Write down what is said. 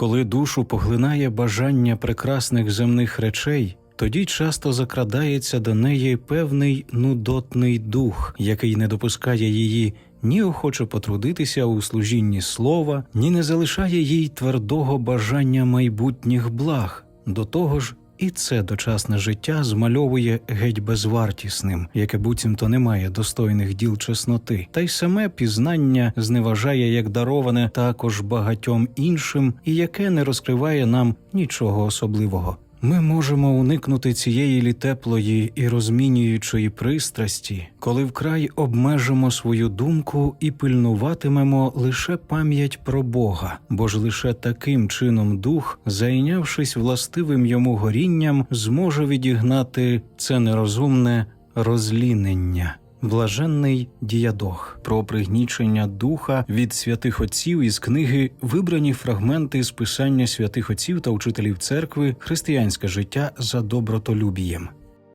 Коли душу поглинає бажання прекрасних земних речей, тоді часто закрадається до неї певний нудотний дух, який не допускає її ні охоче потрудитися у служінні слова, ні не залишає їй твердого бажання майбутніх благ. До того ж, і це дочасне життя змальовує геть безвартісним, яке буцімто не має достойних діл чесноти, та й саме пізнання зневажає як дароване також багатьом іншим, і яке не розкриває нам нічого особливого. Ми можемо уникнути цієї літеплої і розмінюючої пристрасті, коли вкрай обмежимо свою думку і пильнуватимемо лише пам'ять про Бога, бо ж лише таким чином дух, зайнявшись властивим йому горінням, зможе відігнати це нерозумне розлінення. Блаженний діядох про пригнічення духа від святих отців із книги вибрані фрагменти з писання святих отців та учителів церкви Християнське життя за добротолюбієм.